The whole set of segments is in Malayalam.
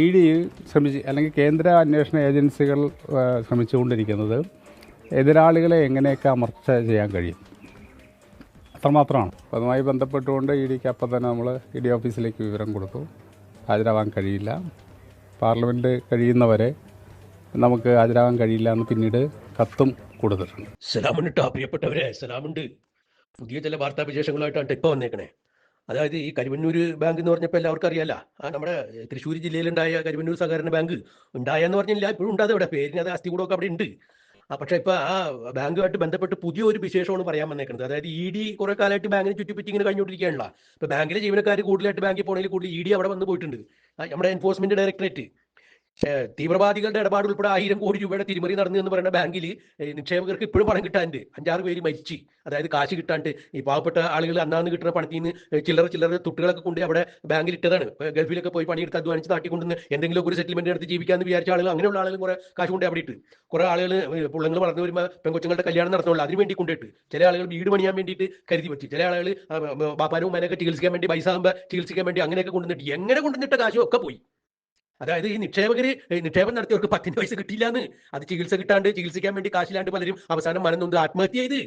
ഇ ഡി ശ്രമിച്ച് അല്ലെങ്കിൽ കേന്ദ്ര അന്വേഷണ ഏജൻസികൾ ശ്രമിച്ചുകൊണ്ടിരിക്കുന്നത് എതിരാളികളെ എങ്ങനെയൊക്കെ അമർച്ച ചെയ്യാൻ കഴിയും? അത്രമാത്രമാണ്. അതുമായി ബന്ധപ്പെട്ടുകൊണ്ട് ഇ ഡിക്ക് അപ്പം തന്നെ നമ്മൾ ഇ ഡി ഓഫീസിലേക്ക് വിവരം കൊടുത്തു. ഹാജരാവാൻ കഴിയില്ല. പാർലമെന്റ് കഴിയുന്നവരെ നമുക്ക് ഹാജരാവാൻ കഴിയില്ല എന്ന് പിന്നീട് കത്തും കൊടുത്തിട്ടുണ്ട്. പ്രിയപ്പെട്ടവരെ. സലാമുണ്ട്. പുതിയ ചില വാർത്താ വിശേഷങ്ങളായിട്ടാണ് ഇപ്പോൾ വന്നേക്കണേ. അതായത് ഈ കരുവന്നൂര് ബാങ്ക് എന്ന് പറഞ്ഞപ്പോൾ എല്ലാവർക്കും അറിയാലോ. ആ നമ്മുടെ തൃശ്ശൂർ ജില്ലയിലുണ്ടായ കരുവന്നൂർ സഹകരണ ബാങ്ക് ഉണ്ടായെന്ന് പറഞ്ഞില്ല. ഇപ്പോഴും ഉണ്ടാകും അവിടെ. പേരിന് അത് അസ്ഥി കൂടൊക്കെ അവിടെ ഉണ്ട്. ആ പക്ഷേ ഇപ്പൊ ആ ബാങ്കുമായിട്ട് ബന്ധപ്പെട്ട് പുതിയ ഒരു വിശേഷമാണ് പറയാൻ വന്നേക്കുന്നത്. അതായത് ഇ ഡി കുറെ കാലമായിട്ട് ബാങ്കിനെ ചുറ്റിപ്പറ്റി ഇങ്ങനെ കഴിഞ്ഞുകൊണ്ടിരിക്കുകയാണല്ലോ. ഇപ്പൊ ബാങ്കിലെ ജീവനക്കാർ കൂടുതലായിട്ട് ബാങ്കിൽ പോകണമെങ്കിൽ കൂടുതൽ ഇ ഡി അവിടെ വന്ന് പോയിട്ടുണ്ട്. നമ്മുടെ എൻഫോഴ്സ്മെന്റ് ഡയറക്ടറേറ്റ് തീവ്രവാദികളുടെ ഇടപാട് ഉൾപ്പെടെ ആയിരം കോടി രൂപയുടെ തിരിമറി നടന്നു എന്ന് പറയുന്ന ബാങ്കിൽ നിക്ഷേപകർക്ക് ഇപ്പോഴും പണം കിട്ടാണ്ട് അഞ്ചാറ് പേര് മരിച്ചു. അതായത് കാശ് കിട്ടാണ്ട് ഈ പാവപ്പെട്ട ആളുകൾ അന്നാന്ന് കിട്ടുന്ന പണത്തിൽ നിന്ന് ചില്ലറ ചില്ലറ തുട്ടുകളൊക്കെ കൊണ്ട് അവിടെ ബാങ്കിൽ ഇട്ടതാണ്. ഗൾഫിലൊക്കെ പോയി പണിയെടുത്ത് അധ്വാനിച്ച് നാട്ടിക്കൊണ്ടുവന്ന് എന്തെങ്കിലും ഒരു സെറ്റിൽമെന്റ് എടുത്ത് ജീവിക്കാന്ന് വിചാരിച്ച ആളുകൾ അങ്ങനെയുള്ള ആളുകൾ കുറെ കാശ് കൊണ്ട് അവിടെ ഇട്ട്. കുറെ ആളുകൾ പുള്ളങ്ങൾ വളർന്നു വരുമ്പോൾ പെങ്കൊച്ചുങ്ങളുടെ കല്യാണം നടത്തുള്ളൂ അതിന് വേണ്ടി കൊണ്ടിട്ട് ചില ആളുകൾ വീട് പണിയാൻ വേണ്ടിയിട്ട് കരുതി വെച്ചു. ചില ആളുകൾ ബാപ്പാനും മനൊക്കെ ചികിത്സിക്കാൻ വേണ്ടി പൈസ ആകുമ്പോൾ ചികിത്സിക്കാൻ വേണ്ടി അങ്ങനെയൊക്കെ കൊണ്ടുവന്നിട്ട് എങ്ങനെ കൊണ്ടുവന്നിട്ട് കാശും ഒക്കെ പോയി. അതായത് ഈ നിക്ഷേപകര് നിക്ഷേപം നടത്തിയവർക്ക് പത്തിന് പൈസ കിട്ടിയില്ല എന്ന് അത് ചികിത്സ കിട്ടാണ്ട് ചികിത്സിക്കാൻ വേണ്ടി കാശില്ലാണ്ട് പലരും അവസാനം മനം നൊന്ത് ആത്മഹത്യ ചെയ്ത്.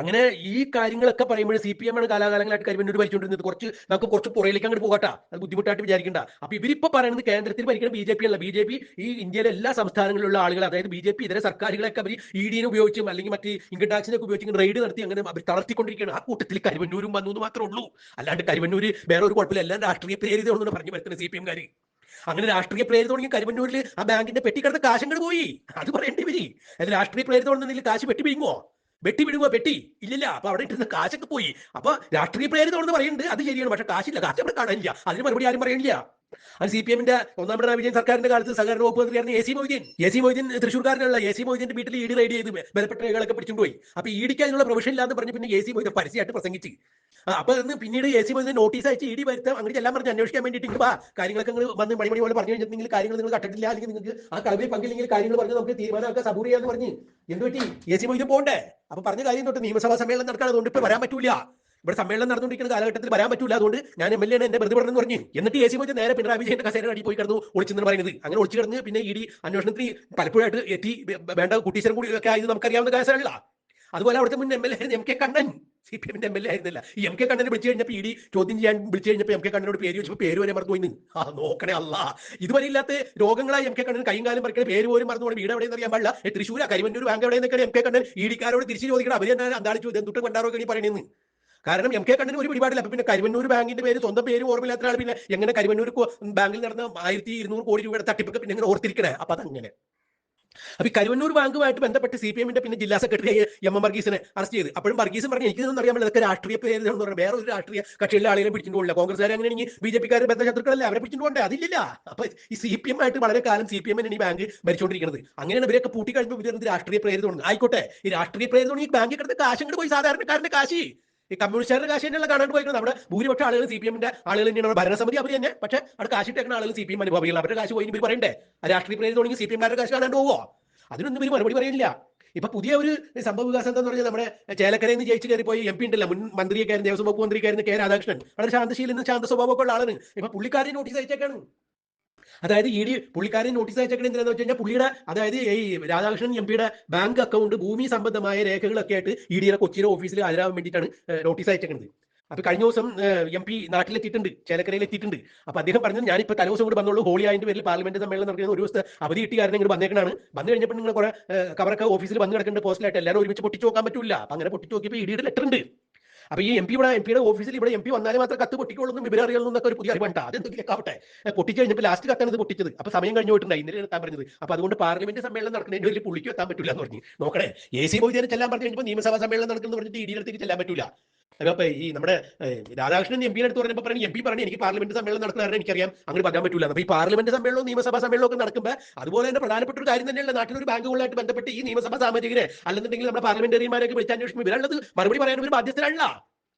അങ്ങനെ ഈ കാര്യങ്ങളൊക്കെ പറയുമ്പോൾ സി പി എം ആണ് കാലാകാലങ്ങളായിട്ട് കരിമണ്ണൂർ ഭരിച്ചുകൊണ്ടിരുന്നത് കുറച്ച് നമുക്ക് കുറച്ച് പുറയിലേക്ക് അങ്ങോട്ട് പോകട്ടെ. അത് ബുദ്ധിമുട്ടായിട്ട് വിചാരിക്കണ്ട. അപ്പൊ ഇവരിപ്പോ പറയുന്നത് കേന്ദ്രത്തിൽ ഭരിക്കുന്ന ബി ജെ പി അല്ല. ബി ജെ പി ഈ ഇന്ത്യയിലെ എല്ലാ സംസ്ഥാനങ്ങളിലുള്ള ആളുകൾ അതായത് ബി ജെ പി ഇതര സർക്കാരുകളൊക്കെ അവർ ഇ ഡിനെ ഉപയോഗിച്ചും അല്ലെങ്കിൽ മറ്റ് ഇൻകം ടാക്സിനൊക്കെ ഉപയോഗിച്ച് റെയ്ഡ് നടത്തി അങ്ങനെ അവർ തളർത്തിക്കൊണ്ടിരിക്കുകയാണ് ആ കൂട്ടത്തിൽ കരിമണ്ണൂരും വന്നു എന്ന് മാത്രമേ ഉള്ളൂ. അല്ലാണ്ട് കരിമണ്ണൂർ വേറെ ഒരു കുഴപ്പമില്ല. എല്ലാം രാഷ്ട്രീയ പ്രേരിതമാണെന്ന് പറഞ്ഞു വരുന്നത് സി പി എംകാർ അങ്ങനെ രാഷ്ട്രീയ പ്രേരിത തുടങ്ങി കരിമന്നൂരിൽ ആ ബാങ്കിന്റെ പെട്ടിക്കടത്ത് കാശങ്ങൾ പോയി. അത് പറയേണ്ടി വരി അത് രാഷ്ട്രീയ പ്രേരിത തുടങ്ങുന്നതിൽ കാശ് വെട്ടി പിടിങ്ങോ വെട്ടി വിടുവോ വെട്ടി. ഇല്ലില്ല അപ്പൊ അവിടെ ഇട്ടിരുന്ന കാശൊക്കെ പോയി. അപ്പൊ രാഷ്ട്രീയ പ്രേരിതമാണെന്ന് പറയുന്നുണ്ട് അത് ശരിയാണ്. പക്ഷെ കാശില്ല കാശ് അവിടെ കാണാനില്ല. അതിന് മറുപടി ആരും പറയണില്ല. അത് സി പി എമ്മിന്റെ ഒന്നാം പിണറായി വിജയൻ സർക്കാരിന്റെ കാലത്ത് സഹകരണ വകുപ്പ് മന്ത്രിയായിരുന്നു A C Moideen. A C Moideen തൃശ്ശൂർക്കാരനുള്ള A C മൊയ്തീന്റെ വീട്ടിൽ ഇ ഡി റൈഡ് ചെയ്ത് ബലപ്പെട്ട രേഖകളൊക്കെ പിടിച്ചുകൊണ്ട് പോയി അപ്പൊ ഇ ഡിക്ക് അതിനുള്ള പ്രൊവിഷൻ ഇല്ലാന്ന് പറഞ്ഞ് പിന്നെ എ സി മൊയ്തീൻ പരസ്യമായിട്ട് പ്രസംഗിച്ച്. അപ്പൊ ഇന്ന് പിന്നീട് എ സി മൊയ്തീൻ നോട്ടീസ് അയച്ച് ഇ ഡി വരുത്താം അങ്ങനെ എല്ലാം പറഞ്ഞ് അന്വേഷിക്കാൻ വേണ്ടിയിട്ട് വാ. കാര്യങ്ങളൊക്കെ നിങ്ങൾ വന്ന് മണിമണി പോലെ പറഞ്ഞു കഴിഞ്ഞാൽ നിങ്ങൾ കാര്യങ്ങൾ നിങ്ങൾ കട്ടിട്ടില്ല അല്ലെങ്കിൽ നിങ്ങൾക്ക് ആ കളവിൽ പങ്കില്ലെങ്കിൽ കാര്യങ്ങൾ പറഞ്ഞ് നമുക്ക് തീരുമാനമൊക്കെ സബൂർ ചെയ്യാന്ന് പറഞ്ഞ്. എന്ത് പറ്റി? എ സി മൊയ്തീൻ പോകണ്ടേ അപ്പൊ പറഞ്ഞ കാര്യം തൊട്ട് നിയമസഭാ സമ്മേളനം നടക്കാൻ അതുകൊണ്ട് ഇപ്പൊ വരാൻ പറ്റൂല. ഇവിടെ സമ്മേളനം നടന്നുകൊണ്ടിരിക്കുന്ന കാലഘട്ടത്തിൽ വരാൻ പറ്റില്ല അതുകൊണ്ട് ഞാൻ എം എൽ എ എന്റെ വെറുതെ പറഞ്ഞു എന്നിട്ട് എ സി മൊയ്തീൻ നേരെ പിണറായി വിജയന്റെ കസേര അടി പോയി കിടന്നു ഒളിച്ചെന്ന് പറയുന്നത്. അങ്ങനെ ഒളിച്ചു കിടന്ന് പിന്നെ ഇ ഡി അന്വേഷണത്തിൽ പലപ്പോഴായിട്ട് എത്തി. വേണ്ട കുട്ടീശ്വരം കൂടി ഒക്കെ ആയത് നമുക്കറിയാവുന്ന കേസല്ല അതുപോലെ അവിടുത്തെ മുൻ M L A M K Kannan. C P എമ്മിന്റെ എം എൽ എ ആയിരുന്നില്ല. എം കെ കണ്ണനെ വിളിച്ചു കഴിഞ്ഞപ്പോൾ ഇ ഡി ചോദ്യം ചെയ്യാൻ വിളിച്ചു കഴിഞ്ഞപ്പോൾ എം കെ കണ്ണനോട് പേര് ചോദിച്ചപ്പോൾ പേര് വരെ മറന്നു പോയിന്ന്. ആ നോക്കണേ അല്ല. ഇതുവരെ ഇല്ലാത്ത രോഗങ്ങളായി എം കെ കണ്ണൻ കൈയും കാലം പറിക്കണ പേര് പോലും മറന്നു പോകണം വീട് എവിടെയെന്ന് അറിയാൻ പാടില്ല. തൃശ്ശൂർ കരിവന്നൂർ ബാങ്ക് എവിടെയെന്നൊക്കെ എം കെ കണ്ണൻ ഇ ഡിക്കാരോട് തിരിച്ചു ചോദിക്കണം. അവർ തന്നെ അന്താളിച്ചു. എന്തുട്ട് കൊണ്ടാറോ ഈ പറയണെന്ന്. കാരണം എം കെ കണ്ണന് ഒരു പിടിപാടില്ല. അപ്പൊ പിന്നെ കരുവന്നൂർ ബാങ്കിന്റെ പേര് സ്വന്തം പേര് ഓർമ്മയില്ലാത്ത ആൾ പിന്നെ എങ്ങനെ കരുവന്നൂർ ബാങ്കിൽ നടന്ന ആയിരത്തി ഇരുന്നൂറ് കോടി രൂപയുടെ തട്ടിപ്പൊക്കെ പിന്നെ എങ്ങനെ ഓർത്തിരിക്കണേ. അപ്പൊ അതങ്ങനെ. അപ്പൊ ഈ കരുവന്നൂർ ബാങ്കുമായിട്ട് ബന്ധപ്പെട്ട് സി പി എമ്മിന്റെ പിന്നെ ജില്ലാ സെക്രട്ടറി എം എം വർഗീസിനെ അറസ്റ്റ് ചെയ്ത്. അപ്പോഴും വർഗീസ് പറഞ്ഞു എനിക്ക് ഇതൊന്നും അറിയാൻ ഇതൊക്കെ രാഷ്ട്രീയ പേര് എന്ന് പറയുന്നത് വേറെ ഒരു രാഷ്ട്രീയ കക്ഷിയിലെ ആളുകളെ പിടിച്ചിട്ട് പോകില്ല അങ്ങനെ അങ്ങനെയാണെങ്കിൽ ബി ജെ പിക്കാർ ബന്ധശത്രുക്കളല്ലേ അവരെ പിടിച്ചിട്ടുണ്ട് അതില്ല അപ്പൊ ഈ സി പി എം ആയിട്ട് വളരെ കാലം സി പി എമ്മിന് ഈ ബാങ്ക് ഭരിച്ചുകൊണ്ടിരിക്കുന്നത് അങ്ങനെയാണ് ഇവരൊക്കെ പൂട്ടി രാഷ്ട്രീയ പ്രേരിത ആയിക്കോട്ടെ. ഈ രാഷ്ട്രീയ പ്രേരിത ഈ ബാങ്കിൽ കിടന്ന് കാശ് പോയി സാധാരണക്കാരന്റെ കാശ്. ഈ കമ്മ്യൂണിസ്റ്റുകാരുടെ കാശ് തന്നെയുള്ള കാണാണ്ട് പോയിരിക്കുന്നത് നമ്മുടെ ഭൂരിപക്ഷം ആളുകൾ സി പി എമ്മിന്റെ ആളുകൾ തന്നെയാണ്. ഭരണസമിതി അവർ തന്നെ. പക്ഷെ അവിടെ കാശിട്ടേക്കുന്ന ആളുകൾ സി പി എം അനുഭവിക്കണം അവരുടെ കാശ് പോയി ഇവർ രാഷ്ട്രീയ പ്രേരിത തുടങ്ങി സി പി എംകാരുടെ കാശ് കാണാണ്ട് പോവോ? അതിനൊന്നും ഇവർ മറുപടി പറയില്ല ഇപ്പൊ പുതിയ ഒരു സംഭവ വികാസം എന്താന്ന് പറഞ്ഞാൽ നമ്മുടെ ചേലക്കരയിൽ നിന്ന് ജയിച്ചു കയറി പോയി എം പി ഉണ്ടല്ലോ. മുൻ മന്ത്രിയൊക്കെ ആയിരുന്നു ദേവസ്വം വകുപ്പ് മന്ത്രിയൊക്കെയായിരുന്നു കെ രാധാകൃഷ്ണൻ. വളരെ ശാന്തശീലനും ശാന്ത സ്വഭാവമൊക്കെ ഉള്ള ആളാണ്. ഇപ്പൊ പുള്ളിക്കാരി നോട്ടീസ് അയച്ചേക്കാണ്. അതായത് ഇ ഡി പുള്ളിക്കാരൻ നോട്ടീസ് അയച്ചേക്കണ എന്തിനാന്ന് വെച്ച് കഴിഞ്ഞാൽ പുള്ളിയുടെ അതായത് ഈ രാധാകൃഷ്ണൻ എം പിയുടെ ബാങ്ക് അക്കൗണ്ട് ഭൂമി സംബന്ധമായ രേഖകളൊക്കെ ആയിട്ട് ഇ ഡിയുടെ കൊച്ചിയിലെ ഓഫീസിൽ ഹാജരാകാൻ വേണ്ടിയിട്ടാണ് നോട്ടീസ് അയച്ചേക്കുന്നത് അപ്പൊ കഴിഞ്ഞ ദിവസം എം പി നാട്ടിലെത്തിയിട്ടുണ്ട് ചേലക്കരയിൽ എത്തിയിട്ടുണ്ട്. അപ്പൊ അദ്ദേഹം പറഞ്ഞത് ഞാനിപ്പോ തലേദിവസം കൂടി വന്നുള്ളൂ ഹോളി ആയതിന്റെ പേരിൽ പാർലമെന്റ് സമ്മേളനം നടക്കുന്ന ഒരു ദിവസത്തെ അവധി കിട്ടി കാരണം ഇങ്ങോട്ട് വന്നേക്കണാണ് വന്നു കഴിഞ്ഞപ്പോൾ നിങ്ങൾ കുറെ കവറൊക്കെ ഓഫീസിൽ വന്നു കിടക്കേണ്ട പോസ്റ്റിലായിട്ട് എല്ലാവരും ഒരുമിച്ച് പൊട്ടിച്ച് നോക്കാൻ പറ്റില്ല അപ്പൊ അങ്ങനെ പൊട്ടിച്ച് നോക്കിയപ്പോൾ ഇ ഡിയുടെ ലെറ്റർ ഉണ്ട്. അപ്പൊ ഈ എം ഇവിടെ എം പിയുടെ ഓഫീസിൽ ഇവിടെ എം പി വന്നാലേ മാത്രം കത്ത് പൊട്ടിക്കോളുന്നു വിവരം അറിയുള്ളൂ എന്നൊക്കെ ഒരു പുതിയ അറിവുണ്ട് അതെന്തെങ്കിലും ആവട്ടെ? പൊട്ടിച്ച് കഴിഞ്ഞപ്പോൾ ലാസ്റ്റ് കത്താണ് ഇത് പൊട്ടിച്ചത്. അപ്പൊ സമയം കഴിഞ്ഞു പോയിട്ടുണ്ട്. ഇന്നലെ എത്താൻ പറഞ്ഞത്. അപ്പൊ അതുകൊണ്ട് പാർലമെന്റ് സമ്മേളനം നടക്കുന്നതിന് വലിയ പുള്ളിക്ക് എത്താൻ പറ്റില്ല എന്ന് പറഞ്ഞു. നോക്കണേ. എ സി മൊയ്തീനെ ചെല്ലാൻ പറഞ്ഞു കഴിഞ്ഞപ്പോൾ നിയമസഭാ സമ്മേളനം നടക്കുന്നു പറഞ്ഞിട്ട് ഇ ഡിയുടെ ചെല്ലാൻ പറ്റില്ല അപ്പൊ ഈ നമ്മുടെ രാധാകൃഷ്ണൻ എം പിയുടെ അടുത്ത് പറഞ്ഞപ്പോൾ പറഞ്ഞു എം പി പറഞ്ഞു എനിക്ക് പാർലമെന്റ് സമ്മേളനം നടക്കുന്ന എനിക്കറിയാം. അങ്ങനെ പറയാൻ പറ്റില്ല അപ്പൊ ഈ പാർലമെന്റ് സമ്മേളനവും നിയമസഭാ സമ്മേളനവും ഒക്കെ നടക്കുമ്പോൾ അതുപോലെ തന്നെ പ്രധാനപ്പെട്ട ഒരു കാര്യം തന്നെയുള്ള നാട്ടിലൊരു ബാങ്കുകളായിട്ട് ബന്ധപ്പെട്ട് ഈ നിയമസഭാ സാമാജികരെ അല്ലെന്നുണ്ടെങ്കിൽ നമ്മുടെ പാർലമെന്ററിമാരൊക്കെ വിളിച്ച് അന്വേഷിക്കും ഇവരുള്ളത് മറുപടി പറയാൻ ഒരു ബാധ്യസ്ഥരല്ല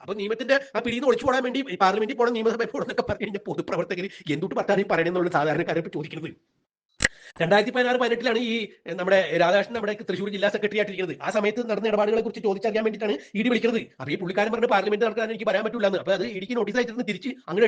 അപ്പൊ നിയമത്തിന്റെ ആ പിടിയിൽ ഒളിച്ചു പോകാൻ വേണ്ടി പാർലമെന്റിൽ പോകണം നിയമസഭയിൽ പോകണം എന്നൊക്കെ പറഞ്ഞു കഴിഞ്ഞാൽ പൊതുപ്രവർത്തകർ എന്തുട്ട് പറ്റാതെ പറയണമെന്നുള്ള സാധാരണക്കാരെ ഇപ്പൊ ചോദിക്കുന്നത്. രണ്ടായിരത്തി പതിനാറ് പതിനെട്ടിലാണ് ഈ നമ്മുടെ രാധാകൃഷ്ണൻ നമ്മുടെ തൃശ്ശൂർ ജില്ലാ സെക്രട്ടറി ആയിട്ടിരിക്കുന്നത് ആ സമയത്ത് നടന്ന ഇടപാടുകളെ കുറിച്ച് ചോദിച്ചറിയാൻ വേണ്ടിയിട്ടാണ് ഇഡി വിളിക്കുന്നത്. അപ്പൊ ഈ പുള്ളിക്കാരൻ പറഞ്ഞ പാർലമെന്റ് നടക്കാൻ എനിക്ക് വരാൻ പറ്റില്ല എന്ന് അപ്പൊ അത് ഇടിക്ക് നോട്ടീസ് അയച്ചിരുന്ന് തിരിച്ച് അങ്ങനെ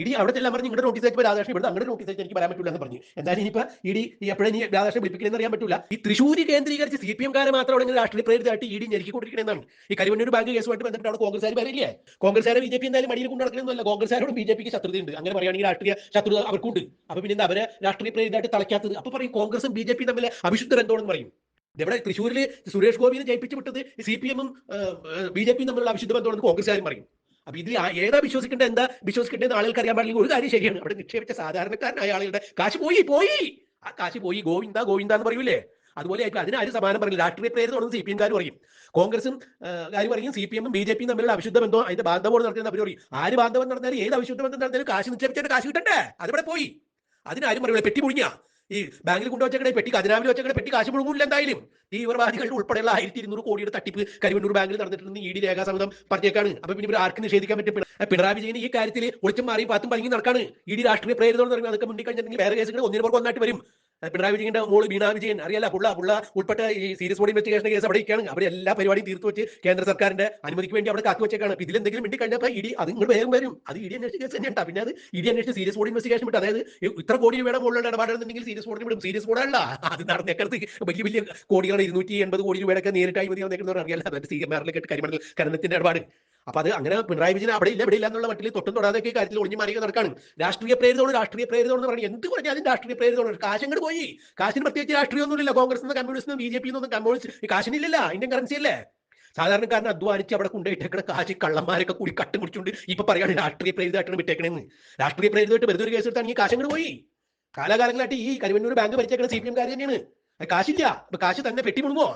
ഇഡി അവിടെ എല്ലാം പറഞ്ഞു ഇങ്ങോട്ട് നോട്ടീസ് അയച്ചപ്പോൾ രാധാകൃഷ്ണൻ ഇവിടെ അങ്ങനെ നോട്ടീസ് അയച്ച് എനിക്ക് പറയാൻ പറ്റില്ല എന്ന് പറഞ്ഞു. എന്തായാലും ഇനിയിപ്പോ ഇടി എപ്പോഴും ഇനി രാധാകൃഷ്ണൻ വിളിപ്പിക്കണമെന്ന് അറിയാൻ പറ്റില്ല ഈ തൃശ്ശൂര് കേന്ദ്രീകരിച്ച് സി പി എംകാരെ മാത്രം അവിടെ രാഷ്ട്രീയ പ്രേരിതമായിട്ട് ഇഡി ഞെരുക്കിക്കൊണ്ടിരിക്കണമെന്നാണ് ഈ കരിമണ്ണൂർ ബാങ്ക് കേസുമായിട്ട് ബന്ധപ്പെട്ട് അവിടെ കോൺഗ്രസ്സുകാർ വരില്ലേ? കോൺഗ്രസ്സുകാരെ ബി ജെ പി എന്തായാലും മടിയിൽ കൊണ്ട് നടക്കണമെന്നല്ല കോൺഗ്രസ്സുകാരോട് ബി ജെ പിക്ക് ശത്രുതയുണ്ട്. അങ്ങനെ പറയുകയാണെങ്കിൽ രാഷ്ട്രീയ ശത്രുത അവർക്കുണ്ട്. അപ്പൊ പിന്നെ അവരെ രാഷ്ട്രീയ പ്രേരിതമായിട്ട് തളയ്ക്കാത്തത്? അപ്പൊ പറയും കോൺഗ്രസും ബി ജെ പിയും തമ്മിൽ അവിശുദ്ധ ബന്ധമാണെന്ന് പറയും. ഇവിടെ തൃശ്ശൂരിൽ സുരേഷ് ഗോപിനെ ജയിപ്പിച്ചു വിട്ടത് സി പി എമ്മും ബി ജെ പിയും തമ്മിലുള്ള അവിശുദ്ധ ബന്ധമാണെന്ന് കോൺഗ്രസ്സുകാരും പറയും. അപ്പൊ ഇതിൽ ഏതാ വിശ്വസിക്കേണ്ടത്? എന്താ വിശ്വസിക്കേണ്ടത് ആളുകൾക്ക് അറിയാൻ പാടില്ല ഒരു കാര്യം ശരിയാണ്. അവിടെ നിക്ഷേപിച്ച സാധാരണക്കാരനായ ആളുകളുടെ കാശ് പോയി പോയി. ആ കാശ് പോയി ഗോവിന്ദ ഗോവിന്ദ എന്ന് പറയൂലേ? അതുപോലെ ആയിരിക്കും അതിനാരും സമാനം പറയില്ല രാഷ്ട്രീയ പ്രേരിതമാണെന്ന് സി പി എംകാർ പറയും. കോൺഗ്രസും കാര്യം പറയും. സി പി എമ്മും ബി ജെ പിയും തമ്മിലുള്ള അവിശുദ്ധ ബന്ധം അതിന്റെ ബാന്ധവോട് നടത്തുന്ന അവർ പറയും. ആര് ബാന്ധവം നടന്നാലും ഏത് അവിശുദ്ധ ബന്ധം നടന്നാലും കാശ് നിക്ഷേപിച്ചിട്ട് കാശ് കിട്ടണ്ടേ? അതിവിടെ പോയി. അതിനാരും പറയില്ല പെട്ടി മുഴിഞ്ഞ ഈ ബാങ്കിൽ കൊണ്ടുവച്ചേക്കണേ പെട്ടി ഖജനാവിൽ വെച്ചേക്കണേ പെട്ടി കാശ് മുഴുകില്ല എന്തായാലും. തീവ്രവാദികളുടെ ഉൾപ്പെടെയുള്ള ആയിരത്തി ഇരുന്നൂറ് കോടിയുടെ തട്ടിപ്പ് കരുവന്നൂർ ബാങ്കിൽ നടന്നിട്ടുണ്ടെന്ന് ഇ ഡി രേഖാസമിതം പറഞ്ഞേക്കാണ്. അപ്പൊ പിന്നെ ഇവർ ആർക്ക് നിഷേധിക്കാൻ പറ്റും പിണ- പിണറായി വിജയൻ ഈ കാര്യത്തിൽ ഒളിച്ചും മാറി പാത്തും പതുങ്ങി നടക്കാണ്. ഇ ഡി രാഷ്ട്രീയ പ്രേരിതം തുടങ്ങി അതൊക്കെ മുന്നിൽ കഴിഞ്ഞിട്ടുണ്ടെങ്കിൽ വേറെ കേസുകൾ ഒന്നിനു പുറകെ ഒന്നായിട്ട് വരും. പിണറായി വിജയന്റെ മോൾ വീണ വിജയൻ അറിയാല? പുള്ള പുള്ള ഉൾപ്പെട്ട ഈ സീരിയസ് ബോഡി ഇൻവെസ്റ്റിഗേഷൻ കേസ് അവിടെ ഇരിക്കുകയാണ്. അവിടെ എല്ലാ പരിപാടിയും തീർത്തു വെച്ച് കേന്ദ്ര സർക്കാരിന്റെ അനുമതിക്ക് വേണ്ടി അവിടെ കാത്തു വെച്ചേക്കാണ്. ഇതിൽ എന്തെങ്കിലും വേണ്ടി കഴിഞ്ഞപ്പോൾ ഇടി അത് ഇങ്ങോട്ട് വേഗം വരും. അത് ഇടി അന്വേഷിച്ച കേസ് തന്നെയാണ് പിന്നെ അത് ഇടി അന്വേഷിച്ച് സീരിയസ് ബോഡി ഇൻവെസ്റ്റിഗേഷൻ വിട്ട് അതായത് ഇത്ര കോടി രൂപയുടെ മുകളിലുള്ള ഇടപാടുണ്ടെങ്കിൽ സീരിയസ് ബോർഡിന് വിടും. സീരിയസ് ബോർഡല്ല അത് നടന്നേക്കടുത്ത് വലിയ വലിയ കോടികൾ ഇരുന്നൂറ്റി എൺപത് കോടി രൂപയുടെ ഒക്കെ നേരിട്ട് അഴിമതി അതായത് സി എം ആറിലേക്ക് കരിമണൽ കരണത്തിന്റെ ഇടപാട്. അപ്പൊ അത് അങ്ങനെ പിണറായി വിജയൻ അവിടെ ഇല്ല ഇവിടെ ഇല്ല എന്നുള്ള മട്ടിൽ തൊട്ടും തൊടാതൊക്കെ ഈ കാര്യത്തിൽ ഒളിഞ്ഞു മാറിയ നടക്കാണ്. രാഷ്ട്രീയ പ്രേരിതമാണ് രാഷ്ട്രീയ പ്രേരിതം എന്ന് പറഞ്ഞു എന്ത് അതിന് രാഷ്ട്രീയ പ്രേരിതമാണ് കാശ് അങ്ങോട്ട് പോയി. കാശിന് പ്രത്യേകിച്ച് രാഷ്ട്രീയമൊന്നുമില്ല കോൺഗ്രസ് നിന്ന് കമ്മ്യൂണിസ്റ്റ് ബി ജെ പി ഒന്നും കമ്മ്യൂണിസ്റ്റ് കാശിനില്ലല്ല ഇന്ത്യൻ കറൻസി അല്ലേ സാധാരണക്കാരൻ അധ്വാനിച്ച് അവിടെ കൊണ്ടുപോയിട്ടേക്കണ കാശ് കള്ളന്മാരൊക്കെ കൂടി കട്ട് മുടിച്ചുകൊണ്ട് ഇപ്പൊ പറയാണ് രാഷ്ട്രീയ പ്രേരിതമായിട്ടാണ് വിട്ടേക്കണെന്ന് രാഷ്ട്രീയ പ്രേരിതമായിട്ട് വെറുതെ ഒരു കേസ് ഈ കാശ് അങ്ങോട്ട് പോയി. കാലാകാലങ്ങളായിട്ട് ഈ കരുവന്നൂർ ബാങ്ക് ഭരിച്ചേക്കുന്ന സി പി എം കാര്യം തന്നെയാണ്. കാശില്ല. അപ്പൊ കാശ് തന്നെ പെട്ടി മുഴുങ്ങോ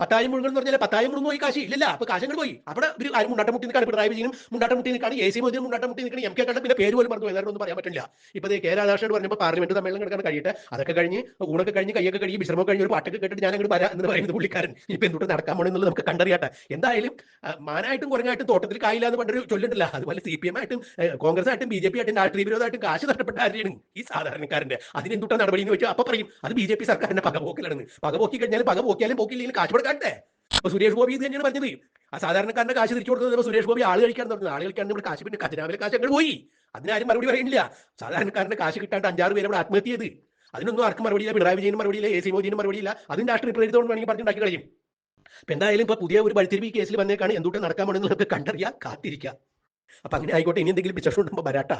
പത്തായം മുഴുവൻ എന്ന് പറഞ്ഞാൽ പത്തായം മുഴുവൻ പോയി കാശി ഇല്ലല്ല. അപ്പൊ കാശങ്ങൾ പോയി. അവിടെ ഒരു ആരും മുണ്ടാട്ടം മുട്ടി നിൽക്കാണ്. പിണറായി വിജയനും മുണ്ടാട്ടം മുട്ടി നിൽക്കാണ്. എ സി മോദിയും മുണ്ടാട്ടം മുട്ടി നിൽക്കണം. എം കെ കണ്ട പിന്നെ പേര് പോലും പറഞ്ഞു വേറെ ഒന്നും പറയാൻ പറ്റില്ല. ഇപ്പൊ കെ രാധാകൃഷ്ണൻ പറഞ്ഞപ്പോൾ പാർലമെന്റ് സമ്മേളനം കിടക്കാൻ കഴിയട്ടെ. അതൊക്കെ കഴിഞ്ഞ് ഊണൊക്കെ കഴിഞ്ഞ് കൈയൊക്കെ കഴിഞ്ഞ് വിശ്രമം കഴിഞ്ഞ് ഒരു പാട്ടൊക്കെ കേട്ടിട്ട് ഞാൻ അങ്ങോട്ട് വരാം എന്ന് പറയുന്നത് പുള്ളിക്കാരൻ. ഇപ്പൊ എന്തുകൊണ്ട് നടക്കാൻ പോണെന്നുള്ളത് നമുക്ക് കണ്ടറിയാട്ടെ. എന്തായാലും മാനായിട്ടും കുറഞ്ഞായിട്ടും തോട്ടത്തിൽ കായില്ല എന്ന് പണ്ടൊരു ചൊല്ലുണ്ടല്ല. അതുപോലെ സി പി എം ആയിട്ടും കോൺഗ്രസ് ആയിട്ടും ബി ജെ പി ആയിട്ടും രാഷ്ട്രീയ വിരോധമായിട്ടും കാശ് നഷ്ടപ്പെട്ട ആരെയാണ് ഈ സാധാരണക്കാരന്റെ അതിനെന്തുട്ട നടപടി എന്ന് വെച്ചാൽ അപ്പൊ പറയും അത് ബി ജെ പി സർക്കാരിന്റെ പകപോക്കലാണെന്ന്. പകപോക്കി കഴിഞ്ഞാൽ പക പോക്കിയാലും പോക്കില്ലെങ്കിൽ കാശ് കൊടുക്കാട്ടെ അപ്പൊ സുരേഷ് ഗോപി ഇത് തന്നെയാണ് പറഞ്ഞത്. ആ സാധാരണക്കാരന്റെ കാശ് തിരിച്ചു ഇപ്പൊ സുരേഷ് ഗോപി ആൾ കഴിക്കാൻ തുടങ്ങുന്നത് ആൾ കഴിക്കാൻ നമ്മുടെ കാശ് പിന്നെ ഖജനാവിലെ കാശ് അങ്ങോട്ട് പോയി. അതിനാരും മറുപടി പറയുന്നില്ല സാധാരണക്കാരന്റെ കാശ് കിട്ടാണ്ട് അഞ്ചാറ് പേര് അവിടെ ആത്മഹത്യ ചെയ്ത്. അതിനൊന്നും ആർക്കും മറുപടിയില്ല. പിണറായി വിജയനും മറുപടിയില്ല. A C മോദിനും മറുപടിയില്ല. അതും രാഷ്ട്രീയ പ്രേരിതോട് വേണമെങ്കിൽ പറഞ്ഞുണ്ടാക്കി കഴിയും അപ്പൊ എന്തായാലും ഇപ്പൊ പുതിയ ഒരു വഴിത്തിരിവ് കേസിൽ വന്നേക്കാണ്. എന്തുകൊണ്ട് നടക്കാൻ പോണെന്ന് നമുക്ക് കണ്ടറിയാം കാത്തിരിക്കാം. അപ്പൊ അങ്ങനെ ആയിക്കോട്ടെ. ഇനി എന്തെങ്കിലും വിശേഷം ഉണ്ടാകുമ്പോൾ വരാട്ടാ.